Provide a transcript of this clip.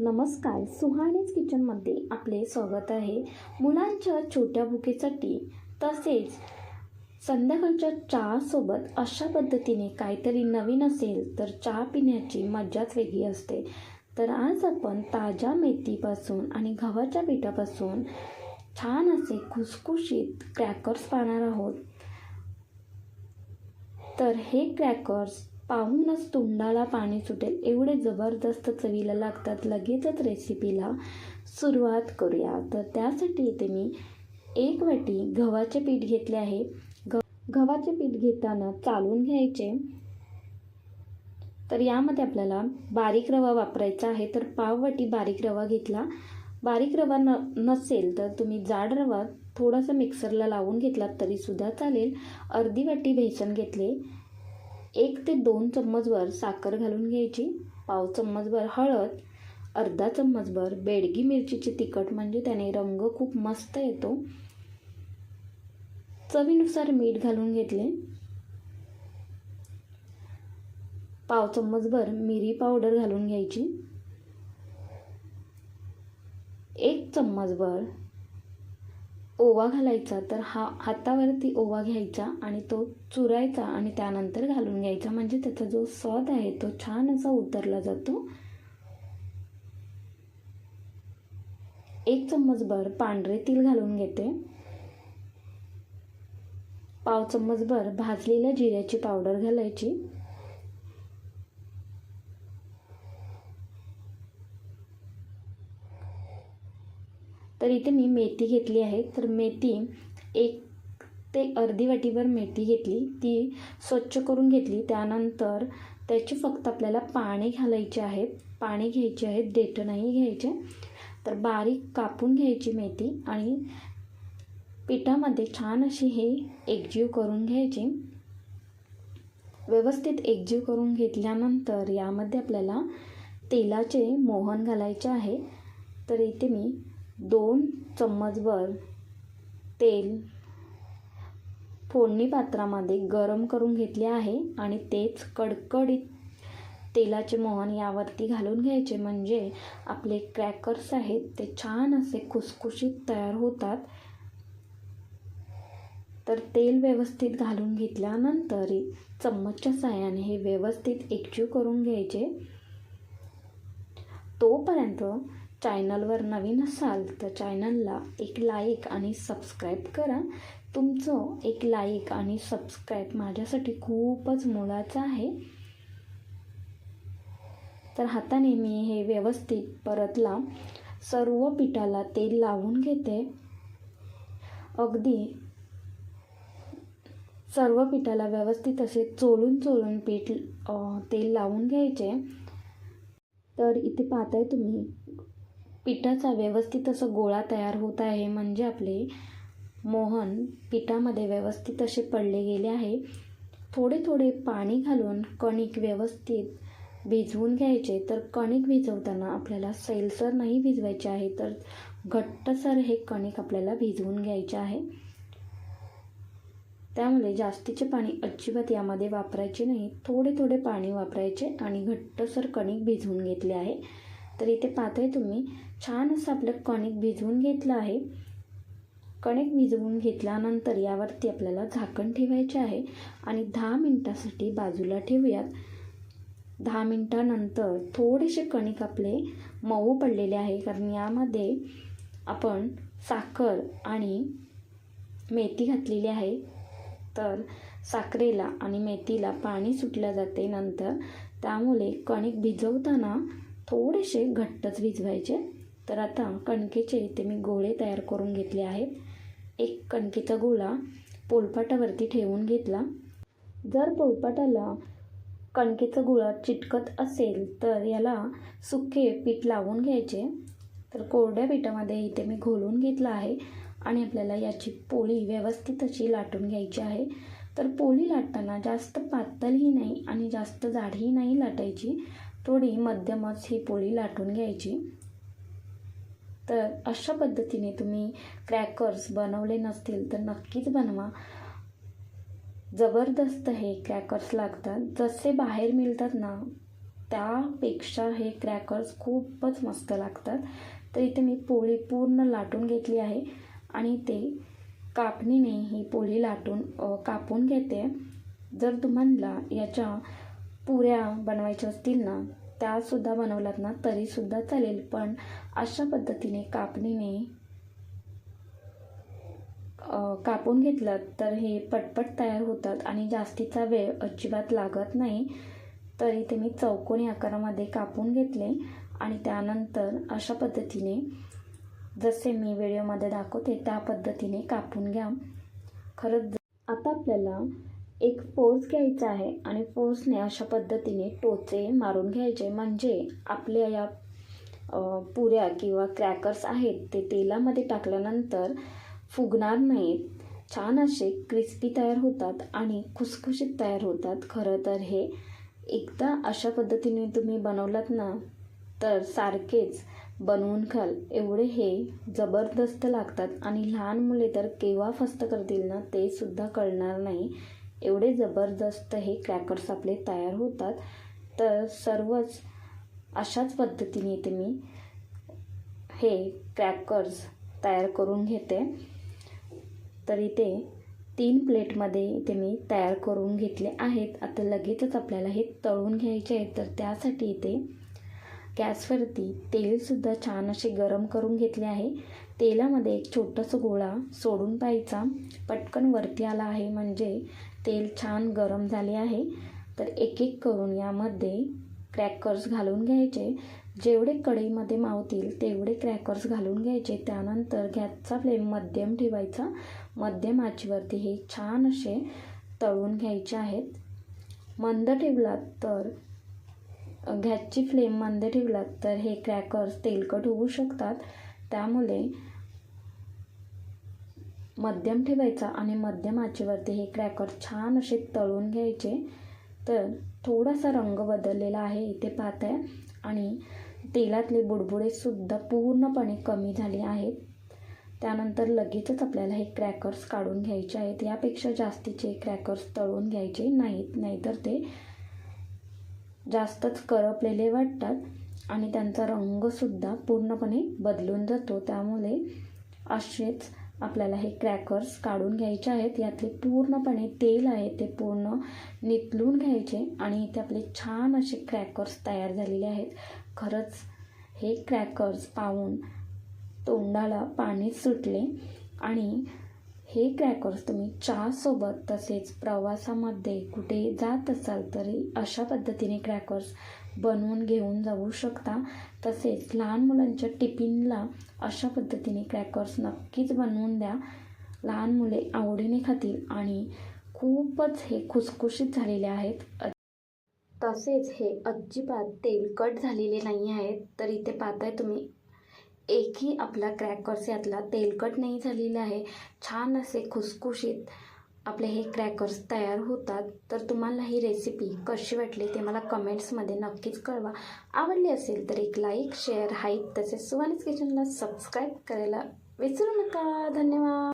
नमस्कार सुहाणीज किचनमध्ये आपले स्वागत आहे. मुलांच्या छोट्या भुकेसाठी तसेच संध्याकाळच्या चहासोबत अशा पद्धतीने काहीतरी नवीन असेल तर चहा पिण्याची मजाच वेगळी असते. तर आज आपण ताज्या मेथीपासून आणि गव्हाच्या पिठापासून छान असे खुसखुशीत क्रॅकर्स पाहणार आहोत. तर हे क्रॅकर्स पाहूनच तोंडाला पाणी सुटेल. एवढे जबरदस्त चवीला लागतात. लगेचच रेसिपीला सुरुवात करूया. तर त्यासाठी इथे मी एक वाटी गव्हाचे पीठ घेतले आहे. ग गव्हाचे पीठ घेताना चालून घ्यायचे. तर यामध्ये आपल्याला बारीक रवा वापरायचा आहे. तर पाव वाटी बारीक रवा घेतला. बारीक रवा न नसेल तर तुम्ही जाड रवा थोडासा मिक्सरला लावून घेतलात तरीसुद्धा चालेल. अर्धी वाटी बेसन घेतले. एक ते दोन चम्मचभर साखर घालून घ्यायची पाव चम्मचभर हळद अर्धा चम्मचभर बेडगी मिरचीची तिखट म्हणजे त्याने रंग खूप मस्त येतो. चवीनुसार मीठ घालून घेतले. पाव चम्मचभर मिरी पावडर घालून घ्यायची. एक चम्मचभर ओवा घालायचा तर हा हातावरती ओवा घ्यायचा आणि तो चुरायचा आणि त्यानंतर घालून घ्यायचा. म्हणजे त्याचा जो स्वाद आहे तो छान असा उतरला जातो. एक चम्मचभर पांढरे तीळ घालून घेते. पाव चम्मचभर भाजलेल्या जिऱ्याची पावडर घालायची. तर इथे मी मेथी घेतली आहे. तर मेथी एक ते अर्धी वाटीभर मेथी घेतली. ती स्वच्छ करून घेतली. त्यानंतर त्याचे फक्त आपल्याला पाणी घालायचे आहेत पाणी घ्यायचे आहेत देठं नाही घ्यायचे. तर बारीक कापून घ्यायची मेथी आणि पिठामध्ये छान अशी हे एकजीव करून घ्यायची. व्यवस्थित एकजीव करून घेतल्यानंतर यामध्ये आपल्याला तेलाचे मोहन घालायचे आहे. तर इथे मी दोन चम्मचभर तेल फोडणी पात्रामध्ये गरम करून घेतले आहे आणि तेच कडकडीत तेलाचे मोहन यावरती घालून घ्यायचे. म्हणजे आपले क्रॅकर्स आहेत ते छान असे खुसखुशीत तयार होतात. तर तेल व्यवस्थित घालून घेतल्यानंतर चम्मचच्या साहाय्याने हे व्यवस्थित एकजीव करून घ्यायचे. तोपर्यंत चॅनलवर नवीन असाल तर चॅनलला एक लाईक आणि सबस्क्राईब करा. तुमचं एक लाईक आणि सबस्क्राईब माझ्यासाठी खूपच मोलाचं आहे. तर हाताने मी हे व्यवस्थित परतला. सर्व पिठाला तेल लावून घेते. अगदी सर्व पिठाला व्यवस्थित असे चोळून चोळून पीठ तेल लावून घ्यायचे. तर इथे पाहताय तुम्ही पिठाचा व्यवस्थित असं गोळा तयार होत आहे म्हणजे आपले मोहन पिठामध्ये व्यवस्थित असे पडले गेले आहे. थोडे थोडे पाणी घालून कणिक व्यवस्थित भिजवून घ्यायचे. तर कणिक भिजवताना आपल्याला सैलसर नाही भिजवायचे आहे तर घट्टसर हे कणिक आपल्याला भिजवून घ्यायचे आहे. त्यामुळे जास्तीचे पाणी अजिबात यामध्ये वापरायचे नाही. थोडे थोडे पाणी वापरायचे आणि घट्टसर कणिक भिजवून घेतले आहे. तर इथे पाहताय तुम्ही छान असं आपलं कणिक भिजवून घेतलं आहे. कणिक भिजवून घेतल्यानंतर यावरती आपल्याला झाकण ठेवायचे आहे आणि दहा मिनटासाठी बाजूला ठेवूयात. दहा मिनटानंतर थोडेसे कणिक आपले मऊ पडलेले आहे कारण यामध्ये आपण साखर आणि मेथी घातलेली आहे. तर साखरेला आणि मेथीला पाणी सुटलं जाते नंतर. त्यामुळे कणिक भिजवताना थोडेसे घट्टच भिजवायचे. तर आता कणकेचे इथे मी गोळे तयार करून घेतले आहेत. एक कणकेचा गोळा पोलपाटावरती ठेवून घेतला. जर पोलपाटाला कणकेचा गोळा चिटकत असेल तर याला सुके पीठ लावून घ्यायचे. तर कोरड्या पिठामध्ये इथे मी घोलून घेतला आहे आणि आपल्याला याची पोळी व्यवस्थित अशी लाटून घ्यायची आहे. तर पोळी लाटताना जास्त पातळही नाही आणि जास्त जाडही नाही लाटायची. थोडी मध्यमच ही पोळी लाटून घ्यायची. तर अशा पद्धतीने तुम्ही क्रॅकर्स बनवले नसतील तर नक्कीच बनवा. जबरदस्त हे क्रॅकर्स लागतात. जसे बाहेर मिळतात ना त्यापेक्षा हे क्रॅकर्स खूपच मस्त लागतात. तर इथे मी पोळी पूर्ण लाटून घेतली आहे आणि ते कापणीने ही पोळी लाटून कापून घेते. जर तुम्हाला याच्या पुऱ्या बनवायच्या असतील ना त्यासुद्धा बनवलात ना तरीसुद्धा चालेल. पण अशा पद्धतीने कापणीने कापून घेतलं तर हे पटपट तयार होतात आणि जास्तीचा वेळ अजिबात लागत नाही. तरी ते मी चौकोनी आकारामध्ये कापून घेतले आणि त्यानंतर अशा पद्धतीने जसे मी व्हिडिओमध्ये दाखवते त्या पद्धतीने कापून घ्या. खरंच आता आपल्याला एक फोर्स घ्यायचा आहे आणि फोर्सने अशा पद्धतीने टोचे मारून घ्यायचे. म्हणजे आपल्या या पुऱ्या किंवा क्रॅकर्स आहेत ते तेलामध्ये टाकल्यानंतर फुगणार नाहीत. छान असे क्रिस्पी तयार होतात आणि खुसखुशीत तयार होतात. खरं तर हे एकदा अशा पद्धतीने तुम्ही बनवलात ना तर सारखेच बनवून खाल. एवढे हे जबरदस्त लागतात आणि लहान मुले तर केव्हा फस्त करतील ना ते सुद्धा कळणार नाही. एवढे जबरदस्त हे क्रॅकर्स आपले तयार होतात. तर सर्वच अशाच पद्धतीने इथे मी हे क्रॅकर्स तयार करून घेते. तर इथे तीन प्लेटमध्ये इथे मी तयार करून घेतले आहेत. आता लगेचच आपल्याला हे तळून घ्यायचे आहेत. तर त्यासाठी इथे गॅसवरती तेलसुद्धा छान असे गरम करून घेतले आहे. तेलामध्ये एक छोटंसं गोळा सोडून पाहायचा. पटकन वरती आला आहे म्हणजे तेल छान गरम झाले आहे. तर एक एक करून यामध्ये क्रॅकर्स घालून घ्यायचे. जेवढे कढईमध्ये मावतील तेवढे क्रॅकर्स घालून घ्यायचे. त्यानंतर गॅसचा फ्लेम मध्यम ठेवायचा. मध्यम आचीवरती हे छान असे तळून घ्यायचे आहेत. मंद ठेवलात तर गॅसची फ्लेम मंद ठेवलात तर हे क्रॅकर्स तेलकट होऊ शकतात. त्यामुळे मध्यम ठेवायचा आणि मध्यम आचेवरती हे क्रॅकर छान असे तळून घ्यायचे. तर थोडासा रंग बदललेला आहे इथे पाहत आहे आणि तेलातले बुडबुडेसुद्धा पूर्णपणे कमी झाले आहेत. त्यानंतर लगेचच आपल्याला हे क्रॅकर्स काढून घ्यायचे आहेत. यापेक्षा जास्तीचे क्रॅकर्स तळून घ्यायचे नाहीत नाहीतर ते जास्तच करपलेले वाटतात आणि त्यांचा रंगसुद्धा पूर्णपणे बदलून जातो. त्यामुळे असेच आपल्याला हे क्रॅकर्स काढून घ्यायचे आहेत. यातले पूर्णपणे तेल आहे ते पूर्ण नितलून घ्यायचे आणि इथे आपले छान असे क्रॅकर्स तयार झालेले आहेत. खरंच हे क्रॅकर्स पाहून तोंडाला पाणी सुटले आणि हे क्रॅकर्स तुम्ही चहासोबत तसेच प्रवासामध्ये कुठे जात असाल तरी अशा पद्धतीने क्रॅकर्स बनवून घेऊन जाऊ शकता. तसेच लहान मुलांच्या टिफिनला अशा पद्धतीने क्रॅकर्स नक्कीच बनवून द्या. लहान मुले आवडीने खातील आणि खूपच हे खुसखुशीत झालेले आहेत. तसेच हे अजिबात तेलकट झालेले नाही आहेत. तर इथे पाहताय तुम्ही एकही आपला क्रॅकर्स यातला तेलकट नाही झालेला आहे. छान असे खुसखुशीत आपले हे क्रॅकर्स तयार होतात तर तुम्हाला ही रेसिपी कशी वाटली ते मला कमेंट्समध्ये नक्कीच कळवा. आवडली असेल तर एक लाईक शेअर हाईक तसेच सुवानीस किचनला सबस्क्राईब करायला विसरू नका. धन्यवाद.